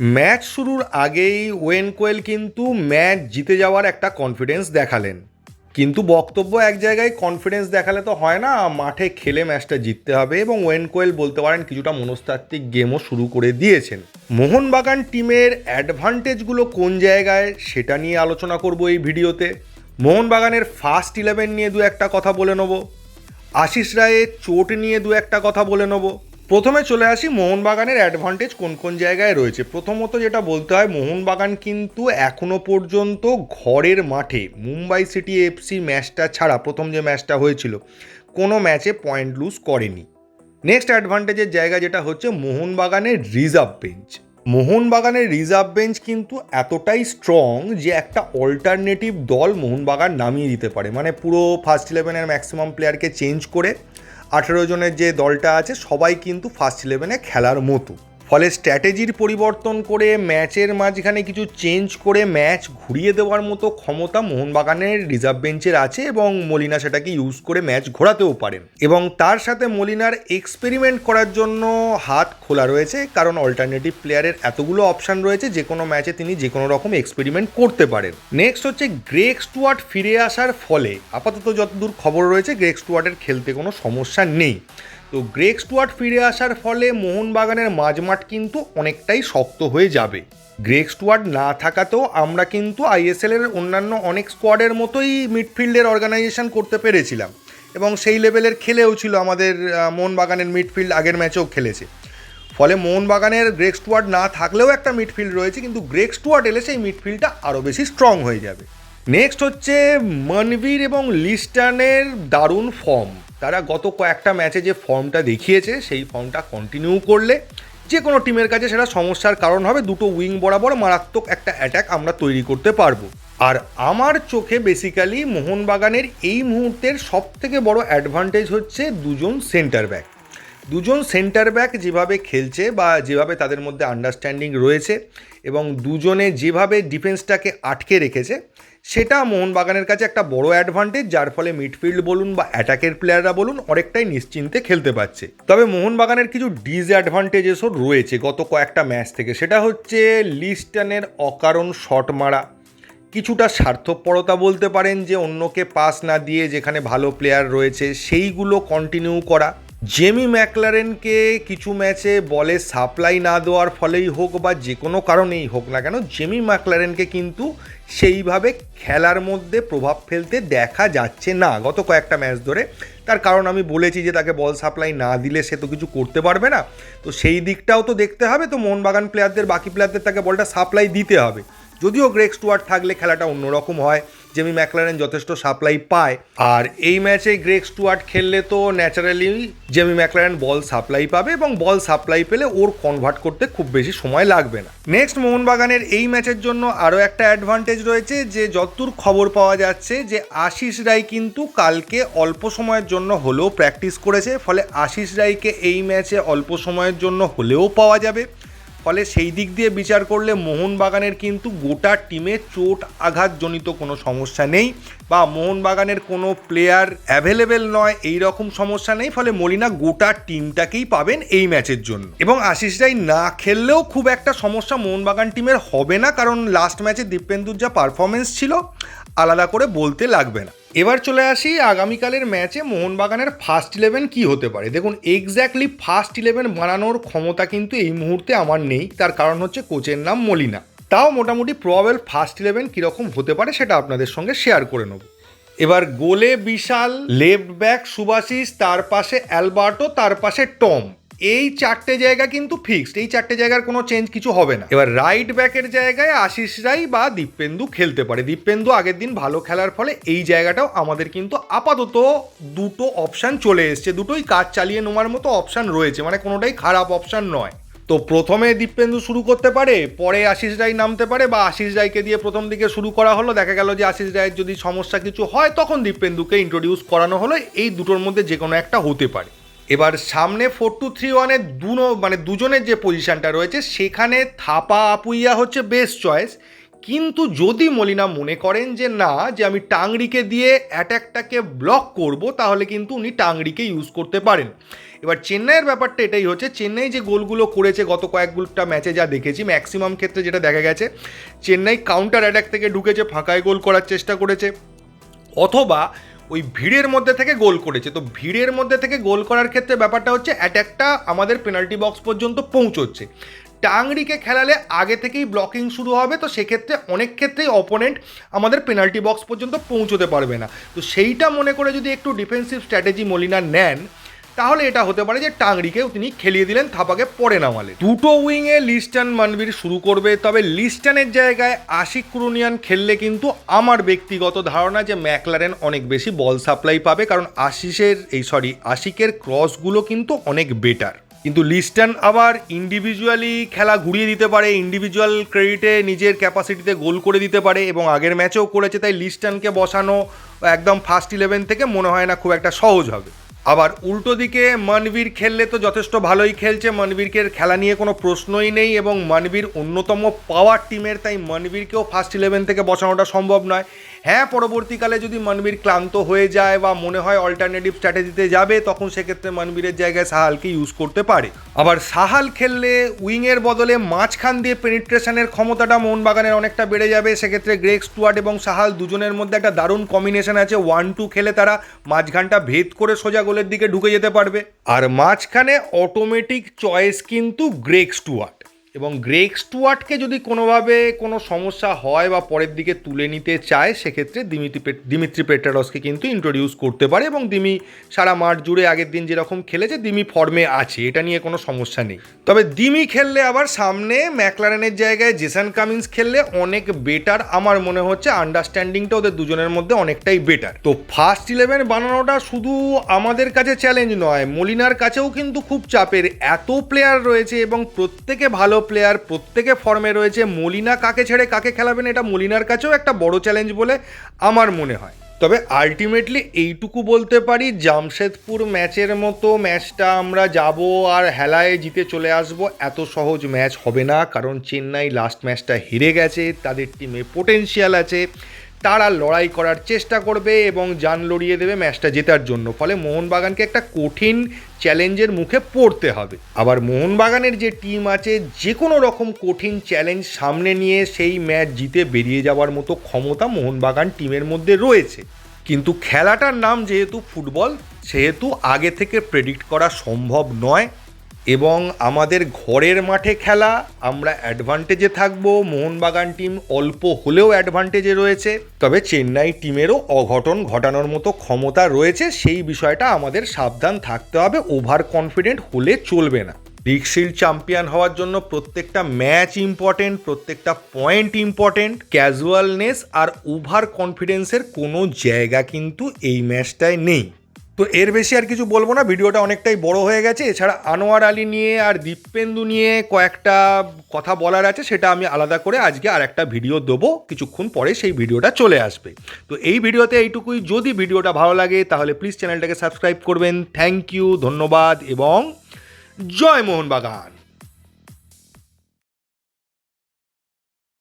Match শুরুর আগেই when কোয়েল কিন্তু ম্যাচ জিতে যাওয়ার একটা কনফিডেন্স দেখালেন। কিন্তু বক্তব্য এক জায়গায় কনফিডেন্স দেখালে তো হয় না, মাঠে খেলে ম্যাচটা জিততে হবে এবং ওয়েন কোয়েল বলতে পারেন কিছুটা মনস্তাত্ত্বিক গেমও শুরু করে দিয়েছেন। মোহনবাগান টিমের অ্যাডভান্টেজগুলো কোন জায়গায় সেটা নিয়ে আলোচনা করব এই ভিডিওতে। মোহনবাগানের ফার্স্ট ইলেভেন নিয়ে দু একটা কথা বলে নেব। আশিস রায়ের চোট নিয়ে দু একটা কথা বলে নেব। প্রথমে চলে আসি মোহনবাগানের অ্যাডভান্টেজ কোন কোন জায়গায় রয়েছে। প্রথমত যেটা বলতে হয়, মোহনবাগান কিন্তু এখনও পর্যন্ত ঘরের মাঠে মুম্বাই সিটি এফসি ম্যাচটা ছাড়া, প্রথম যে ম্যাচটা হয়েছিল, কোনো ম্যাচে পয়েন্ট লুজ করেনি। নেক্সট অ্যাডভান্টেজের জায়গা যেটা হচ্ছে মোহনবাগানের রিজার্ভ বেঞ্চ মোহনবাগানের রিজার্ভ বেঞ্চ কিন্তু এতটাই স্ট্রং যে একটা অল্টারনেটিভ দল মোহনবাগান নামিয়ে দিতে পারে। মানে পুরো ফার্স্ট ইলেভেনের ম্যাক্সিমাম প্লেয়ারকে চেঞ্জ করে আঠেরো জনের যে দলটা আছে সবাই কিন্তু ফার্স্ট ইলেভেনে খেলার মতো। ফলে স্ট্র্যাটেজির পরিবর্তন করে ম্যাচের মাঝখানে কিছু চেঞ্জ করে ম্যাচ ঘুরিয়ে দেওয়ার মতো ক্ষমতা মোহনবাগানের রিজার্ভ বেঞ্চের আছে এবং মলিনা সেটাকে ইউজ করে ম্যাচ ঘোরাতেও পারেন এবং তার সাথে মলিনার এক্সপেরিমেন্ট করার জন্য হাত খোলা রয়েছে, কারণ অল্টারনেটিভ প্লেয়ারের এতগুলো অপশান রয়েছে, যে কোনো ম্যাচে তিনি যে কোনো রকম এক্সপেরিমেন্ট করতে পারেন। নেক্সট হচ্ছে গ্রেক স্টুয়ার্ট ফিরে আসার ফলে, আপাতত যতদূর খবর রয়েছে গ্রেক স্টুয়ার্টের খেলতে কোনো সমস্যা নেই। তো গ্রেক স্টুয়ার্ট ফিরে আসার ফলে মোহনবাগানের মাঝমাঠ কিন্তু অনেকটাই শক্ত হয়ে যাবে। গ্রেক স্টুয়ার্ট না থাকাতেও আমরা কিন্তু আইএসএল এর অন্যান্য অনেক স্কোয়াডের মতোই মিডফিল্ডের অর্গানাইজেশন করতে পেরেছিলাম এবং সেই লেভেলের খেলেও ছিল আমাদের মোহনবাগানের মিডফিল্ড আগের ম্যাচেও খেলেছে। ফলে মোহনবাগানের গ্রেক স্টুয়ার্ট না থাকলেও একটা মিডফিল্ড রয়েছে, কিন্তু গ্রেক স্টুয়ার্ট এলে সেই মিডফিল্ডটা আরও বেশি স্ট্রং হয়ে যাবে। নেক্সট হচ্ছে মনবীর এবং লিস্টানের দারুণ ফর্ম তারা গত কয়েকটা ম্যাচে যে ফর্মটা দেখিয়েছে, সেই ফর্মটা কন্টিনিউ করলে যে কোনো টিমের কাছে সেটা সমস্যার কারণ হবে। দুটো উইং বরাবর মারাত্মক একটা অ্যাটাক আমরা তৈরি করতে পারব। আর আমার চোখে বেসিক্যালি মোহনবাগানের এই মুহূর্তের সব থেকে বড় অ্যাডভান্টেজ হচ্ছে দুজন সেন্টার ব্যাক দুজন সেন্টার ব্যাক যেভাবে খেলছে বা যেভাবে তাদের মধ্যে আন্ডারস্ট্যান্ডিং রয়েছে এবং দুজনে যেভাবে ডিফেন্সটাকে আটকে রেখেছে সেটা মোহনবাগানের কাছে একটা বড় অ্যাডভান্টেজ যার ফলে মিডফিল্ড বলুন বা অ্যাটাকের প্লেয়াররা বলুন অনেকটাই নিশ্চিন্তে খেলতে পারছে। তবে মোহনবাগানের কিছু ডিসঅ্যাডভান্টেজেসও রয়েছে গত কয়েকটা ম্যাচ থেকে। সেটা হচ্ছে লিস্টানের অকারণ শট মারা। কিছুটা স্বার্থপরতা বলতে পারেন যে অন্যকে পাস না দিয়ে যেখানে ভালো প্লেয়ার রয়েছে, সেইগুলো কন্টিনিউ করা। জেমি ম্যাকলারেনকে কিছু ম্যাচে বলে সাপ্লাই না দেওয়ার ফলেই হোক বা যে কোনো কারণেই হোক না কেন জেমি ম্যাকলারেনকে কিন্তু সেইভাবে খেলার মধ্যে প্রভাব ফেলতে দেখা যাচ্ছে না গত কয়েকটা ম্যাচ ধরে। তার কারণ আমি বলেছি যে তাকে বল সাপ্লাই না দিলে সে তো কিছু করতে পারবে না। তো সেই দিকটাও তো দেখতে হবে, তো মোহনবাগান প্লেয়ারদের বাকি প্লেয়ারদের তাকে বলটা সাপ্লাই দিতে হবে। যদিও গ্রেক স্টুয়ার্ট থাকলে খেলাটা অন্যরকম হয়, জেমি ম্যাকলারেন যথেষ্ট সাপ্লাই পায়। আর এই ম্যাচে গ্রেক স্টুয়ার্ট খেললে তো naturally Jamie Maclaren ball supply পাবে এবং বল সাপ্লাই পেলে ওর কনভার্ট করতে খুব বেশি সময় লাগবে না। নেক্সট মোহনবাগানের এই ম্যাচের জন্য আরও একটা অ্যাডভান্টেজ রয়েছে যে যতদূর খবর পাওয়া যাচ্ছে যে আশিস রায় কিন্তু কালকে অল্প সময়ের জন্য হলেও প্র্যাকটিস করেছে, ফলে আশিস রায়কে এই ম্যাচে অল্প সময়ের জন্য হলেও পাওয়া যাবে। ফলে সেই দিক দিয়ে বিচার করলে মোহনবাগানের কিন্তু গোটা টিমে চোট আঘাতজনিত কোনো সমস্যা নেই বা মোহনবাগানের কোনো প্লেয়ার অ্যাভেলেবেল নয়, এই রকম সমস্যা নেই, ফলে মলিনা গোটা টিমটাকেই পাবেন এই ম্যাচের জন্য। এবং আশিস রাই না খেললেও খুব একটা সমস্যা মোহনবাগান টিমের হবে না, কারণ লাস্ট ম্যাচে দীপেন্দুর যা পারফরমেন্স ছিল, আলাদা করে বলতে লাগবে না। এবার চলে আসি আগামীকালের ম্যাচে মোহনবাগানের ফার্স্ট ইলেভেন কি হতে পারে। দেখুন এক্স্যাক্টলি ফার্স্ট ইলেভেন বানানোর ক্ষমতা কিন্তু এই মুহূর্তে আমার নেই, তার কারণ হচ্ছে কোচের নাম মলিনা। তাও মোটামুটি প্রবেল ফার্স্ট ইলেভেন কীরকম হতে পারে সেটা আপনাদের সঙ্গে শেয়ার করে নেব। এবার গোলে বিশাল লেফট ব্যাক সুভাশিস তার পাশে অ্যালবার্টো, তার পাশে টম। এই চারটে জায়গা কিন্তু ফিক্সড এই চারটে জায়গার কোনো চেঞ্জ কিছু হবে না। এবার রাইট ব্যাকের জায়গায় আশিস রাই বা দীপেন্দু খেলতে পারে। দীপেন্দু আগের দিন ভালো খেলার ফলে এই জায়গাটাও আমাদের কিন্তু আপাতত দুটো অপশান চলে এসছে। দুটোই কাজ চালিয়ে নেওয়ার মতো অপশান রয়েছে মানে কোনোটাই খারাপ অপশান নয়। তো প্রথমে দীপেন্দু শুরু করতে পারে, পরে আশিস রায় নামতে পারে বা আশিস রায়কে দিয়ে প্রথম দিকে শুরু করা হলো। দেখা গেল যে আশিস রায়ের যদি সমস্যা কিছু হয়, তখন দীপেন্দুকে ইন্ট্রোডিউস করানো হলো। এই দুটোর মধ্যে যে কোনো একটা হতে পারে। এবার সামনে ফোর টু থ্রি ওয়ানের দুনো মানে দুজনের যে পজিশনটা রয়েছে, সেখানে থাপা আপুইয়া হচ্ছে বেস্ট চয়েস কিন্তু যদি মলিনা মনে করেন যে না, যে আমি টাংরিকে দিয়ে অ্যাট্যাকটাকে ব্লক করব, তাহলে কিন্তু উনি টাংরিকে ইউজ করতে পারেন। এবার চেন্নাইয়ের ব্যাপারটা এটাই হচ্ছে, চেন্নাই যে গোলগুলো করেছে গত কয়েকগুলোটা ম্যাচে যা দেখেছি ম্যাক্সিমাম ক্ষেত্রে যেটা দেখা গেছে, চেন্নাই কাউন্টার অ্যাটাক থেকে ঢুকেছে, ফাঁকায় গোল করার চেষ্টা করেছে। অথবা ওই ভিড়ের মধ্যে থেকে গোল করেছে। তো ভিড়ের মধ্যে থেকে গোল করার ক্ষেত্রে ব্যাপারটা হচ্ছে অ্যাটাকটা আমাদের পেনাল্টি বক্স পর্যন্ত পৌঁছচ্ছে। টাংরিকে খেলালে আগে থেকেই ব্লকিং শুরু হবে, তো সেক্ষেত্রে অনেক ক্ষেত্রেই অপোনেন্ট আমাদের পেনাল্টি বক্স পর্যন্ত পৌঁছতে পারবে না। তো সেইটা মনে করে যদি একটু ডিফেন্সিভ স্ট্র্যাটেজি মলিনা নেন তাহলে এটা হতে পারে যে টাংরিকেও তিনি খেলিয়ে দিলেন থাপাকে পরে নামালে দুটো উইংয়ে লিস্টান মানবির শুরু করবে, তবে লিস্টানের জায়গায় আশিক কুরুনিয়ান খেললে কিন্তু আমার ব্যক্তিগত ধারণা যে ম্যাকলারেন অনেক বেশি বল সাপ্লাই পাবে, কারণ আশিসের, এই সরি, আশিকের ক্রসগুলো কিন্তু অনেক বেটার। কিন্তু লিস্টান আবার ইন্ডিভিজুয়ালি খেলা ঘুরিয়ে দিতে পারে ইন্ডিভিজুয়াল ক্রেডিটে নিজের ক্যাপাসিটিতে গোল করে দিতে পারে এবং আগের ম্যাচেও করেছে, তাই লিস্টানকে বসানো একদম ফার্স্ট ইলেভেন থেকে মনে হয় না খুব একটা সহজ হবে। আবার উল্টো দিকে মানবীর খেললে তো যথেষ্ট ভালোই খেলছে। মানবীরকে খেলা নিয়ে কোনো প্রশ্নই নেই এবং মানবীর অন্যতম পাওয়ার টিমের তাই মানবীরকেও ফার্স্ট ইলেভেন থেকে বসানোটা সম্ভব নয়। হ্যাঁ পরবর্তীকালে যদি মনবীর ক্লান্ত হয়ে যায় বা মনে হয় অল্টারনেটিভ স্ট্র্যাটেজিতে যাবে, তখন সেক্ষেত্রে মনবীরের জায়গায় সাহালকে ইউজ করতে পারে। আবার সাহাল খেললে উইংয়ের বদলে মাঝখান দিয়ে পেনিট্রেশনের ক্ষমতাটা মোহনবাগানের অনেকটা বেড়ে যাবে। সেক্ষেত্রে গ্রেক স্টুয়ার্ট এবং সাহাল দুজনের মধ্যে একটা দারুণ কম্বিনেশন আছে। ওয়ান টু খেলে তারা মাঝখানটা ভেদ করে সোজা গোলের দিকে ঢুকে যেতে পারবে। আর মাঝখানে অটোমেটিক চয়েস কিন্তু গ্রেক স্টুয়ার্ট। এবং গ্রেক স্টুয়ার্টকে যদি কোনোভাবে কোনো সমস্যা হয় বা পরের দিকে তুলে নিতে চায়, সেক্ষেত্রে দিমিত্রি দিমিত্রি পেট্রারসকে কিন্তু ইন্ট্রোডিউস করতে পারে এবং দিমি সারা মাঠ জুড়ে আগের দিন যেরকম খেলেছে, দিমি ফর্মে আছে। এটা নিয়ে কোনো সমস্যা নেই। তবে দিমি খেললে আবার সামনে ম্যাকলারেনের জায়গায় জেসান কামিন্স খেললে অনেক বেটার আমার মনে হচ্ছে আন্ডারস্ট্যান্ডিংটা ওদের দুজনের মধ্যে অনেকটাই বেটার তো ফার্স্ট ইলেভেন বানানোটা শুধু আমাদের কাছে চ্যালেঞ্জ নয়, মলিনার কাছেও কিন্তু খুব চাপের। এত প্লেয়ার রয়েছে এবং প্রত্যেকে ভালো প্লেয়ার প্রত্যেকে ফর্মে রয়েছে। মলিনা কাকে ছেড়ে কাকে খেলাবেন এটা মলিনার কাছেও একটা বড় চ্যালেঞ্জ বলে আমার মনে হয়। তবে আলটিমেটলি এইটুকু বলতে পারি, জামশেদপুর ম্যাচের মতো ম্যাচটা আমরা যাব আর হেলায় জিতে চলে আসব। এত সহজ ম্যাচ হবে না, কারণ চেন্নাই লাস্ট ম্যাচটা হেরে গেছে, তাদের টিমে পোটেনশিয়াল আছে। তারা লড়াই করার চেষ্টা করবে এবং জান লড়িয়ে দেবে ম্যাচটা জেতার জন্য। ফলে মোহনবাগানকে একটা কঠিন চ্যালেঞ্জের মুখে পড়তে হবে। আবার মোহনবাগানের যে টিম আছে যে কোনো রকম কঠিন চ্যালেঞ্জ সামনে নিয়ে সেই ম্যাচ জিতে বেরিয়ে যাওয়ার মতো ক্ষমতা মোহনবাগান টিমের মধ্যে রয়েছে। কিন্তু খেলাটার নাম যেহেতু ফুটবল, সেহেতু আগে থেকে প্রেডিক্ট করা সম্ভব নয়। এবং আমাদের ঘরের মাঠে খেলা, আমরা অ্যাডভান্টেজে থাকব, মোহনবাগান টিম অল্প হলেও অ্যাডভান্টেজে রয়েছে। তবে চেন্নাই টিমেরও অঘটন ঘটানোর মতো ক্ষমতা রয়েছে, সেই বিষয়টা আমাদের সাবধান থাকতে হবে ওভার কনফিডেন্ট হলে চলবে না। লিগশিল্ড চ্যাম্পিয়ন হওয়ার জন্য প্রত্যেকটা ম্যাচ ইম্পর্টেন্ট প্রত্যেকটা পয়েন্ট ইম্পর্টেন্ট ক্যাজুয়ালনেস আর ওভার কনফিডেন্সের কোনো জায়গা কিন্তু এই ম্যাচটায় নেই। তো এর বেশি আর কিছু বলব না, ভিডিওটা অনেকটাই বড় হয়ে গেছে। এছাড়া আনোয়ার আলী নিয়ে আর দীপেন্দু নিয়ে কয়েকটা কথা বলার আছে, সেটা আমি আলাদা করে আজকে আর একটা ভিডিও দেবো, কিছুক্ষণ পরে সেই ভিডিওটা চলে আসবে। তো এই ভিডিওতে এইটুকুই, যদি ভিডিওটা ভালো লাগে তাহলে প্লিজ চ্যানেলটাকে সাবস্ক্রাইব করবেন। থ্যাংক ইউ ধন্যবাদ এবং জয় মোহনবাগান।